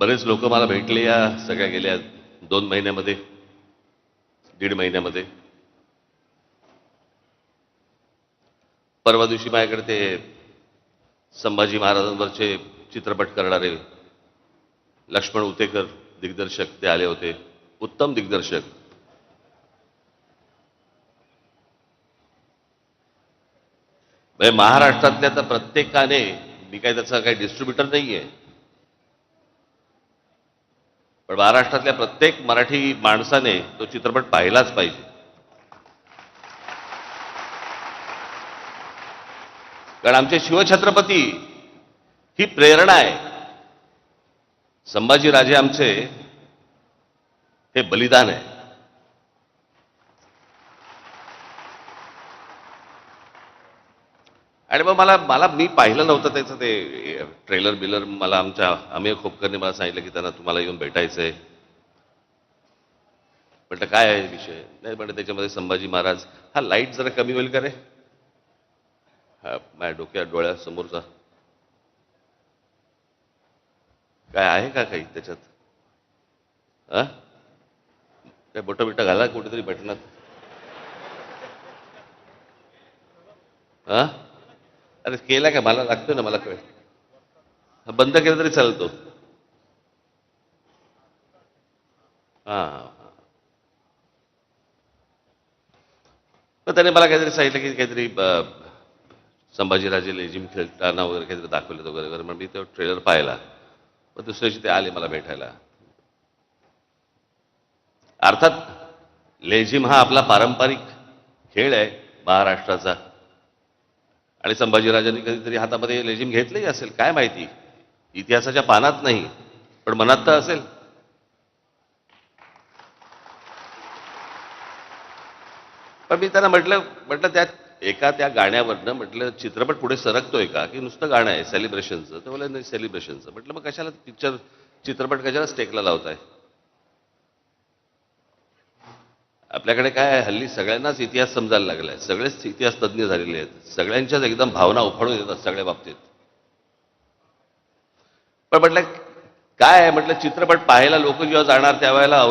बरेच लोक मला भेटले या सगळ्या गेल्या दोन महिन्यामध्ये दीड महिन्यामध्ये. परवा दिवशी माझ्याकडे ते संभाजी महाराजांवरचे चित्रपट करणारे लक्ष्मण उतेकर दिग्दर्शक ते आले होते उत्तम दिग्दर्शक. म्हणजे महाराष्ट्रातल्या तर प्रत्येकाने मी काय त्याचा काही डिस्ट्रीब्युटर नाहीये. पण महाराष्ट्रातल्या प्रत्येक मराठी माणसाने तो चित्रपट पाहिलाच पाहिजे. कारण आमचे शिवछत्रपती ही प्रेरणा आहे. संभाजीराजे आमचे हे बलिदान आहे. आणि मग मला मला मी पाहिलं नव्हतं त्याचं ते ट्रेलर बिलर. मला आमच्या आम्ही खोपकरने मला सांगितलं की त्यांना तुम्हाला येऊन भेटायचं आहे म्हटलं काय आहे विषय? नाही म्हटलं त्याच्यामध्ये संभाजी महाराज हा लाइट जरा कमी होईल का रे? हा माझ्या डोक्या डोळ्यासमोरचा. काय आहे का काही त्याच्यात? हा काय बोटं बिटं घाला कुठेतरी भेटणार. हा अरे केला का? मला लागतोय ना मला कळ बंद केलं तरी चालतो. हा मग त्याने मला काहीतरी सांगितलं की काहीतरी संभाजीराजे लेझिम खेळताना वगैरे काहीतरी दाखवलं वगैरे वगैरे. मग मी तो ट्रेलर पाहिला. मग दुसऱ्याशी ते आले मला भेटायला. अर्थात लेझिम हा आपला पारंपरिक खेळ आहे महाराष्ट्राचा. आणि संभाजीराजांनी कधीतरी हातामध्ये लेझिम घेतलंही असेल काय माहिती? इतिहासाच्या पानात नाही पण मनात तर असेल. पण मी त्यांना म्हटलं म्हटलं त्यात एका त्या गाण्यावरनं म्हटलं चित्रपट पुढे सरकतोय का? की नुसतं गाणं आहे सेलिब्रेशनचं तर मला नाही सेलिब्रेशनचं म्हटलं मग कशाला पिक्चर चित्रपट कशाला स्टेकला लावताय? आपल्याकडे काय आहे, हल्ली सगळ्यांनाच इतिहास समजायला लागलाय. सगळेच इतिहास तज्ज्ञ झालेले आहेत. सगळ्यांच्याच एकदम भावना उफाळून येतात सगळ्या बाबतीत. पण म्हटलं काय आहे? म्हटलं चित्रपट पाहायला लोक जेव्हा जाणार त्यावेळेला